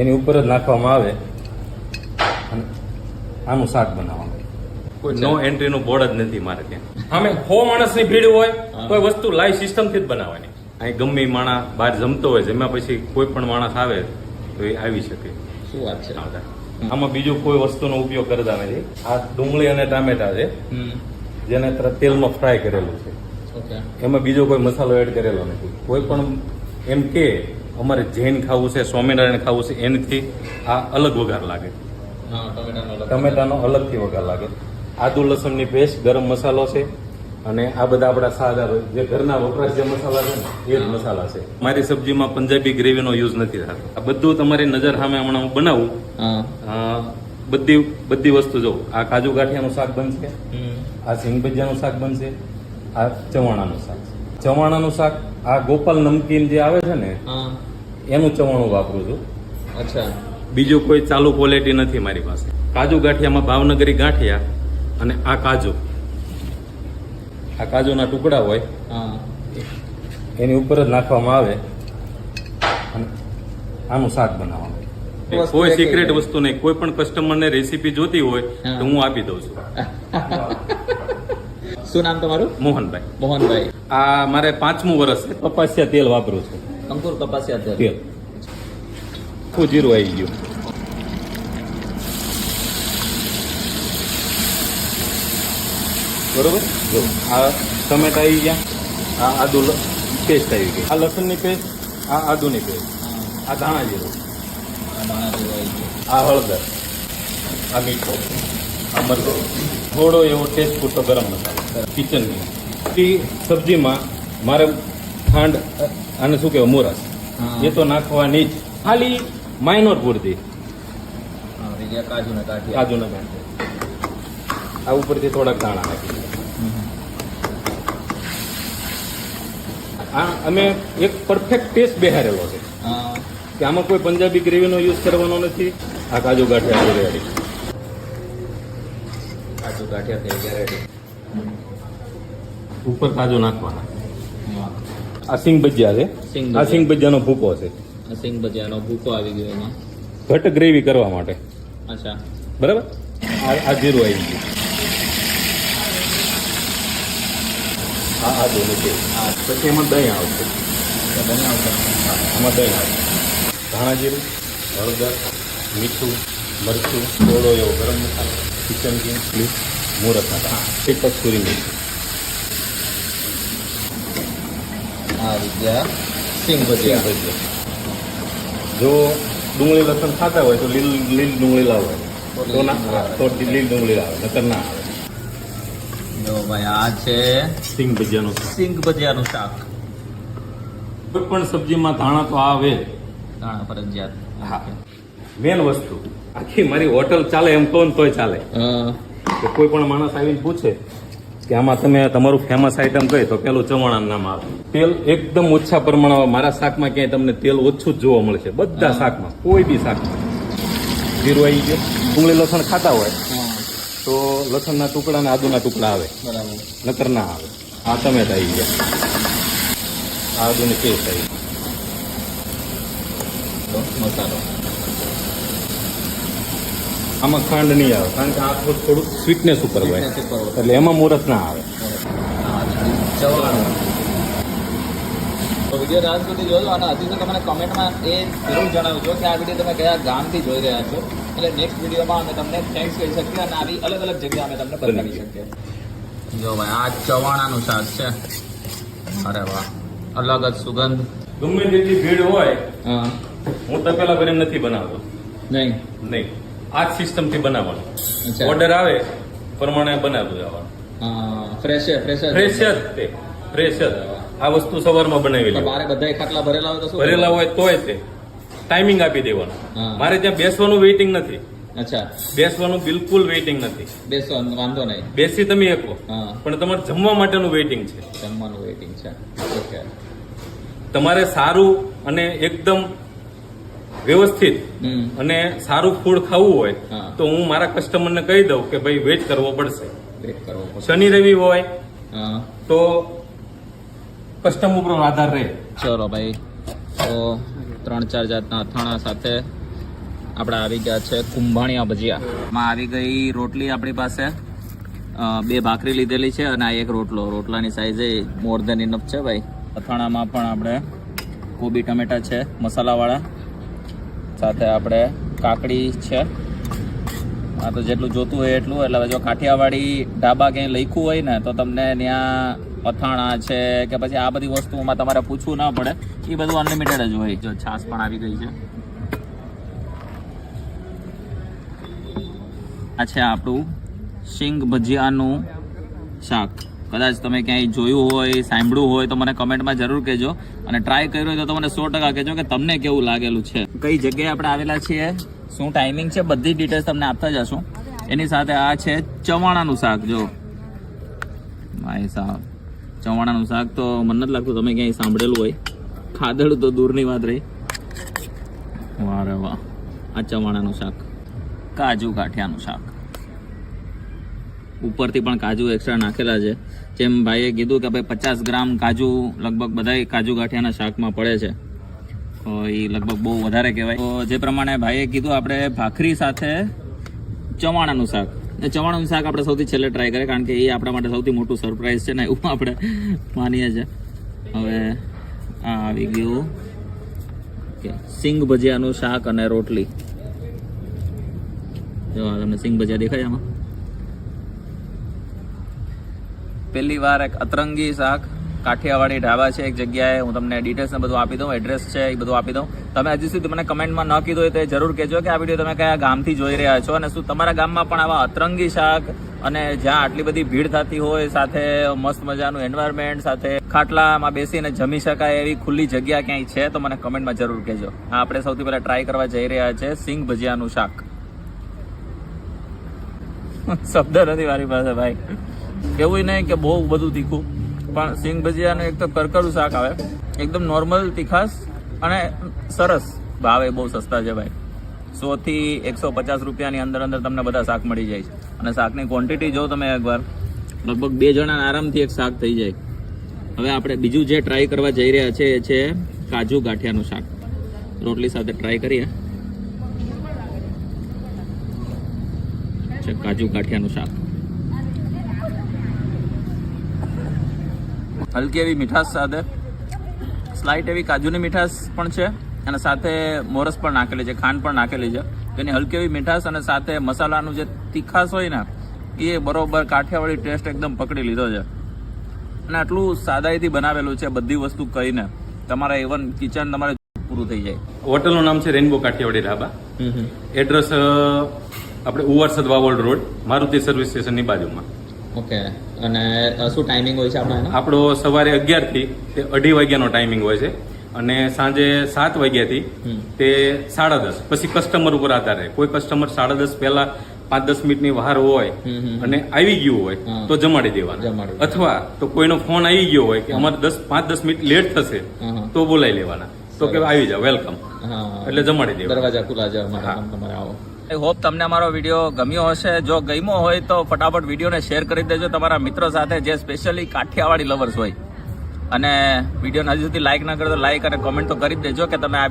એની ઉપર જ નાખવામાં આવે અને આનું શાક બનાવવાનું. કોઈ નો એન્ટ્રીનું બોર્ડ જ નથી મારે ત્યાં. અમે હો માણસની ભીડ હોય કોઈ વસ્તુ લાઈવ સિસ્ટમથી જ બનાવવાની. અહીં ગમે માણસ બહાર જમતો હોય જેમાં પછી કોઈ પણ માણસ આવે તો એ આવી શકે. શું વાત છે? આમાં બીજું કોઈ વસ્તુનો ઉપયોગ કરતા નથી. આ ડુંગળી અને ટામેટા છે જેને તરત તેલમાં ફ્રાય કરેલું છે. એમાં બીજો કોઈ મસાલો એડ કરેલો નથી. કોઈ પણ એમ કે અમારે જૈન ખાવું છે સ્વામિનારાયણ ખાવું છે એનથી આ અલગ વઘાર લાગે. ટમેટાનો અલગથી વઘાર લાગે. આદુ લસણની પેસ્ટ ગરમ મસાલો છે અને આ બધા આપણા સાદા જે ઘરના વપરાશ જે મસાલા છે ને એ જ મસાલા છે. મારી સબ્જીમાં પંજાબી ગ્રેવીનો યુઝ નથી થતો. આ બધું તમારી નજર સામે હમણાં હું બનાવું. બધી બધી વસ્તુ જો આ કાજુ ગાંઠિયાનું શાક બનશે આ સિંગ ભજીયાનું શાક બનશે આ ચવાણાનું શાક છે. ચવાણાનું શાક આ ગોપાલ નમકીન જે આવે છે ને એનું ચવાણું વાપરું છું. અચ્છા. બીજું કોઈ ચાલુ ક્વોલિટી નથી મારી પાસે. કાજુ ગાંઠિયામાં ભાવનગરી ગાંઠિયા અને આ કાજુ. આ કાજુના ટુકડા હોય. એની ઉપર જ નાખવામાં આવે અને આનું શાક બનાવવાનું. કોઈ સિક્રેટ વસ્તુ નહીં કોઈ પણ કસ્ટમરને રેસીપી જોતી હોય તો હું આપી દઉં છું. શું નામ તમારું? મોહનભાઈ. મોહનભાઈ. આ મારે પાંચમું વર્ષ છે. કપાસિયા તેલ વાપરું છું. અંકુર કપાસિયા તેલ આખું જીરું આવી ગયું બરોબર જો આ ટમેટા આવી ગયા આ આદુ પેસ્ટ આવી ગઈ આ લસણની પેસ્ટ આ આદુની પેસ્ટ આ ધાણા જીરું આ હળદર આ મીઠો આ મરચો થોડો એવો ટેસ્ટ પૂરતો ગરમ મસાલો કિચનની સબ્જીમાં મારે ખાંડ આને શું કહેવાય મોરસ. એ તો નાખવાની જ. ખાલી માઇનોર પૂરતી કાજુ ને કાજુના આ ઉપરથી થોડાક દાણા નાખી. આ અમે એક પરફેક્ટ ટેસ્ટ બેહારેલો છે. કે આમાં કોઈ પંજાબી ગ્રેવીનો યુઝ કરવાનો નથી. આ કાજુ ગાંઠિયા રેડી કાજુ ગાંઠિયા થઈ ગયા રેડી ઉપર કાજુ નાખવાના. આ સિંગ ભજીયા છે. આ સિંગ ભજીયાનો ભૂકો છે. આ સિંગ ભજીયાનો ભૂકો આવી ગયો એમાં. ઘટ ગ્રેવી કરવા માટે. અચ્છા. બરાબર? આ આ જીરું આવી ગયું. આ આદુ નથી હા. પછી એમાં દહીં આવશે. દહીં આવશે. આમાં દહીં આવશે. ધાણા જીરું હળદર મીઠું મરચું થોડો એવો ગરમ મસાલો કિચન કિંગ પ્લીઝ મુહૂર્ત હતા એક કસ્તુરી મેથી. આ આવી સિંગ ભજીયા. જો ડુંગળી લસણ ખાતા હોય તો લીલ લીલ ડુંગળી લાવે. તો ના તો લીલ ડુંગળી લાવે નતર ના આવે. જો ભાઈ આ છે સિંગ ભજીયાનું સિંગ ભજીયાનું શાક. કોઈ પણ સબ્જીમાં ધાણા તો આવે. દાણા ફરજિયાત. હા. મેન વસ્તુ આખી મારી હોટલ ચાલે એમ કોણ તોય ચાલે. કોઈ પણ માણસ આવીને પૂછે કે આમાં તમે તમારું ફેમસ આઈટમ કઈ તો પેલું ચવાણાનું નામ આવે. તેલ એકદમ ઓછા પ્રમાણમાં મારા શાકમાં ક્યાંય તમને તેલ ઓછું જ જોવા મળશે. બધા શાકમાં કોઈ બી શાકમાં. જીરું આવી ગયું. ડુંગળી લસણ ખાતા હોય તો લસણના ટુકડા અને આદુના ટુકડા આવે. બરાબર. નકર ના આવે. આ ટમેટા આવી ગયા. આદુને પેસ્ટ આવી. મસાલો. આમાં ખાંડ નહીં આવે કારણ કે આ થોડુંક થોડું સ્વીટનેસ ઉપર હોય. એટલે એમાં મુરત ના આવે. તો વીડિયો રાત સુધી જોજો અને હજી તો તમને કમેન્ટમાં એ જરૂર જણાવજો કે આ વીડિયો તમે કયા ગામથી જોઈ રહ્યા છો. એટલે નેક્સ્ટ વિડીયોમાં અમે તમને થેન્ક્સ કહી શકીએ અને આવી અલગ અલગ જગ્યા અમે તમને બતાવી શકીએ. જો ભાઈ આ ચવાણાનું શાક છે. અરે વાહ અલગ જ સુગંધ. ગમે તેટલી ભીડ હોય હા. હું તપેલા ભરીને નથી બનાવતો. નહીં. નહીં. આ જ સિસ્ટમથી બનાવવાનું. ઓર્ડર આવે પ્રમાણે બનાવ્યું જવાનું હા ફ્રેશ ફ્રેશ ફ્રેશ જ તે ફ્રેશ જ આ વસ્તુ સવારમાં બનાવેલી. મારે બધા ખાટલા ભરેલા હોય તો ભરેલા હોય તોય તે. ટાઈમિંગ આપી દેવાનું. મારે ત્યાં બેસવાનું વેઇટિંગ નથી. અચ્છા. બેસવાનું બિલકુલ વેઇટિંગ નથી. બેસવાનું વાંધો નહીં. બેસી તમે એકો પણ તમારે જમવા માટેનું વેઇટિંગ છે. જમવાનું વેઇટિંગ છે. ઓકે તમારે સારું અને એકદમ વ્યવસ્થિત અને સારું ફૂડ ખાવું હોય. તો હું મારા કસ્ટમરને કહી દઉં કે ભાઈ વેટ કરવો પડશે. શનિ રવિ હોય તો કસ્ટમ ઉપર આધાર રહે. ચલો ભાઈ. તો ત્રણ ચાર જાતના અથાણા સાથે આપણે આવી ગયા છે કુંભાણિયા ભજીયા. માં આવી ગઈ રોટલી આપણી પાસે. બે ભાખરી લીધેલી છે અને આ એક રોટલો. રોટલાની સાઈઝ એ મોર દેન ઇનફ છે ભાઈ. અથાણામાં પણ આપણે કોબી ટમેટા છે મસાલાવાળા. સાથે આપણે કાકડી છે. આ તો જેટલું જોતું હોય એટલું, એટલે જો કાઠિયાવાડી ઢાબા ક્યાંય લખ્યું હોય ને, તો તમને ત્યાં અથાણા છે કે પછી આ બધી વસ્તુઓમાં તમારે પૂછવું ના પડે. એ બધું અનલિમિટેડ જ હોય, જો છાસ પણ આવી ગઈ છે. આ છે આપણું શિંગ ભજીયાનું શાક. કદાચ તમે ક્યાંય જોયું હોય, સાંભળ્યું હોય, તો મને કમેન્ટમાં જરૂર કહેજો. અને ટ્રાય કર્યું હોય તો મને સો ટકા કહેજો કે તમને કેવું લાગેલું છે. કઈ જગ્યાએ આપણે આવેલા છીએ? શું ટાઈમિંગ છે? બધી ડિટેલ્સ તમને આપતા જશું. એની સાથે આ છે ચવાણાનું શાક જો ભાઈ સાહેબ, ચવાણાનું શાક તો મને નથી લાગતું તમે ક્યાંય સાંભળેલું હોય. ખાધેલું તો દૂરની વાત રહી. વાહ વાહ. આ ચવાણાનું શાક. કાજુ ગાંઠિયાનું શાક. ઉપરથી પણ કાજુ એક્સ્ટ્રા નાખેલા છે. જેમ ભાઈએ કીધું કે ભાઈ પચાસ ગ્રામ કાજુ લગભગ બધાય કાજુ ગાંઠિયાના શાકમાં પડે છે. તો એ લગભગ બહુ વધારે કહેવાય. તો જે પ્રમાણે ભાઈએ કીધું, આપણે ભાખરી સાથે ચવાણાનું શાક. ને ચવાણાનું શાક આપણે સૌથી છેલ્લે ટ્રાય કરીએ, કારણ કે એ આપણા માટે સૌથી મોટું સરપ્રાઈઝ છે ને એવું આપણે માનીએ છીએ. હવે આ આવી ગયું કે સિંગ ભજીયાનું શાક અને રોટલી. જો તમને સિંગ ભજીયા દેખાય આમાં? પહેલી વાર એક અતરંગી શાક કાઠિયાવાડી ઢાબા છે, એક જગ્યાએ હું તમને ડિટેલ્સ ને બધું આપી દઉં એડ્રેસ છે, એ બધું આપી દઉં. તમે હજી સુધી મને કમેન્ટમાં ન કીધું હોય તો જરૂર કહેજો કે આ વીડિયો તમે કયા ગામથી જોઈ રહ્યા છો અને શું તમારા ગામમાં પણ આવા અતરંગી શાક અને જ્યાં આટલી બધી ભીડ થતી હોય, સાથે મસ્ત મજાનું એન્વાયરમેન્ટ સાથે ખાટલામાં બેસીને જમી શકાય એવી ખુલ્લી જગ્યા ક્યાંય છે તો મને કમેન્ટમાં જરૂર કહેજો. હા, આપણે સૌથી પહેલા ટ્રાય કરવા જઈ રહ્યા છે સિંગ ભજીયાનું શાક. શબ્દ નથી મારી પાસે, ભાઈ. એવું નહીં કે બહુ બધું તીખું. પણ સિંગ ભજીયાનું એક તો કરકરું શાક આવે. એકદમ નોર્મલ તીખાસ અને સરસ ભાવે, બહુ સસ્તા છે ભાઈ. સો થી એકસો પચાસ રૂપિયાની અંદર અંદર તમને બધા શાક મળી જાય છે. અને શાકની ક્વોન્ટિટી જો તમે એકવાર. લગભગ બે જણા આરામથી એક શાક થઈ જાય. હવે આપણે બીજું જે ટ્રાય કરવા જઈ રહ્યા છે એ છે કાજુ ગાંઠિયાનું શાક. રોટલી સાથે ટ્રાય કરીએ. કાજુ ગાંઠિયાનું શાક. હલકી એવી મીઠાશ સાથે. સ્લાઇટ એવી કાજુની મીઠાશ પણ છે અને સાથે મોરસ પણ નાખેલી છે ખાંડ પણ નાખેલી છે. તેની હલકી એવી મીઠાશ અને સાથે મસાલાનું જે તીખાશ હોય ને એ બરોબર કાઠિયાવાડી ટેસ્ટ એકદમ પકડી લીધો છે. અને આટલું સાદાઈથી બનાવેલું છે બધી વસ્તુ કહીને તમારા ઇવન કિચન તમારે પૂરું થઈ જાય. હોટલનું નામ છે રેનબો કાઠિયાવાડી ઢાબા. એડ્રેસ આપણે ઉવારસદ વાવોલ રોડ મારુતિ સર્વિસ સ્ટેશનની બાજુમાં. ઓકે. અને શું ટાઈમિંગ હોય છે આપણો આપણો સવારે અગિયારથી તે અઢી વાગ્યાનો ટાઈમિંગ હોય છે. અને સાંજે સાત વાગ્યાથી તે સાડા દસ. પછી કસ્ટમર ઉપર આધાર રહે. કોઈ કસ્ટમર સાડા દસ પહેલા પાંચ દસ મિનિટની બહાર હોય. અને આવી ગયું હોય તો જમાડી દેવાના. અથવા તો કોઈનો ફોન આવી ગયો હોય કે અમારે દસ પાંચ દસ મિનિટ લેટ થશે. તો બોલાવી લેવાના. તો કે આવી જાવ વેલકમ એટલે જમાડી દેવા દરવાજા ખુલ્લા જાવ તમારે આવો. આઈ હોપ તમને અમારો વીડિયો ગમ્યો હશે. જો ગમ્યો હોય તો ફટાફટ વિડીયોને શેર કરી દેજો તમારા મિત્રો સાથે, જે સ્પેશિયલી કાઠિયાવાડી લવર્સ હોય. અને વિડીયોને હજી સુધી લાઇક ના કરો તો લાઇક અને કોમેન્ટ તો કરી જ દેજો કે તમે આ